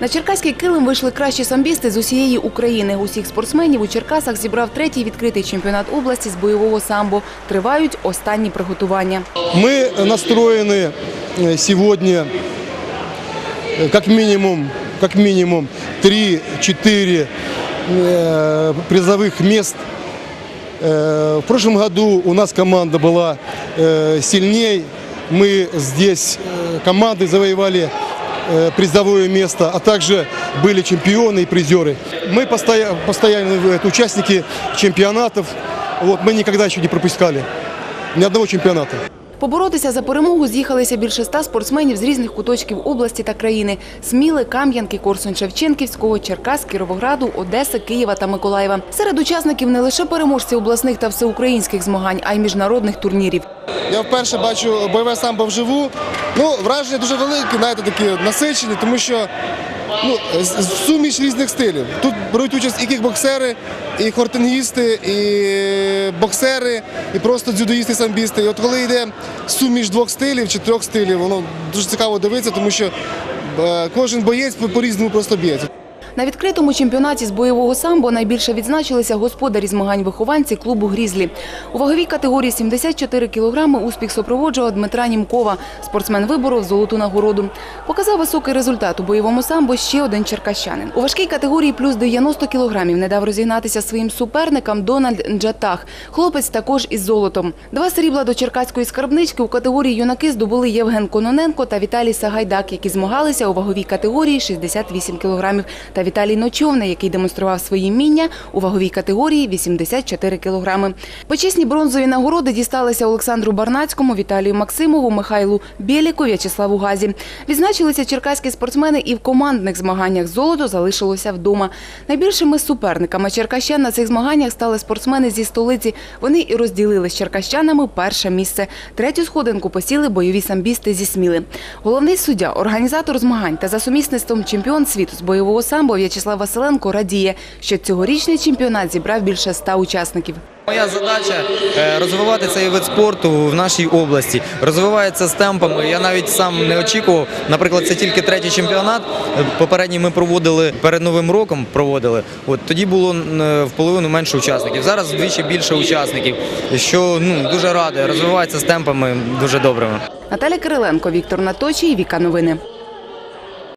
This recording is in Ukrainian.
На черкаський килим вийшли кращі самбісти з усієї України. Усіх спортсменів у Черкасах зібрав третій відкритий чемпіонат області з бойового самбо. Тривають останні приготування. Мы настроены э, сегодня э, как минимум, как минимум 3-4 э, призовых мест. Э, В прошлом году у нас команда была э, сильней. Мы здесь э, командой завоевали э, призовое место, а также были чемпионы и призеры. Мы постоя- постоянные э, участники чемпионатов. Вот, мы никогда еще не пропускали ни одного чемпионата. Поборотися за перемогу з'їхалися більше ста спортсменів з різних куточків області та країни: Сміли, Кам'янки, Корсунь Шевченківського, Черкас, Кіровограду, Одеси, Києва та Миколаєва. Серед учасників не лише переможці обласних та всеукраїнських змагань, а й міжнародних турнірів. Я вперше бачу бойове самбо вживу. Ну, враження дуже велике, знаєте, такі насичені, тому що ну, суміш різних стилів. Тут беруть участь і кікбоксери, і хортингісти, і боксери, і просто дзюдоїсти, самбісти. І от коли йде суміш двох стилів чи трьох стилів, воно дуже цікаво дивитися, тому що е, кожен боєць по-різному просто б'ється. На відкритому чемпіонаті з бойового самбо найбільше відзначилися господарі змагань вихованці клубу Грізлі. У ваговій категорії 74 кілограми успіх супроводжував Дмитра Німкова. Спортсмен виборов золоту нагороду. Показав високий результат у бойовому самбо ще один черкащанин. У важкій категорії плюс 90 кілограмів не дав розігнатися своїм суперникам Дональд Нджатах. Хлопець також із золотом. Два срібла до черкаської скарбнички у категорії юнаки здобули Євген Кононенко та Віталій Сагайдак, які змагалися у ваговій категорії 68 кілограмів, та Віталій Ночовний, який демонстрував свої вміння у ваговій категорії 84 кілограми. Почесні бронзові нагороди дісталися Олександру Барнацькому, Віталію Максимову, Михайлу Біліку, В'ячеславу Газі. Відзначилися черкаські спортсмени і в командних змаганнях. Золото залишилося вдома. Найбільшими суперниками черкащан на цих змаганнях стали спортсмени зі столиці. Вони і розділили з черкащанами перше місце. Третю сходинку посіли бойові самбісти зі Сміли. Головний суддя, організатор змагань та за сумісництвом чемпіон світу з бойового самбо В'ячеслав Василенко радіє, що цьогорічний чемпіонат зібрав більше ста учасників. Моя задача е, розвивати цей вид спорту в нашій області. Розвивається з темпами. Я навіть сам не очікував. Наприклад, це тільки третій чемпіонат. Попередній ми проводили перед новим роком. Проводили. От тоді було е, в половину менше учасників. Зараз вдвічі більше учасників. Що ну дуже радує. Розвивається з темпами дуже добрими. Наталя Кириленко, Віктор Наточій, Віка Новини.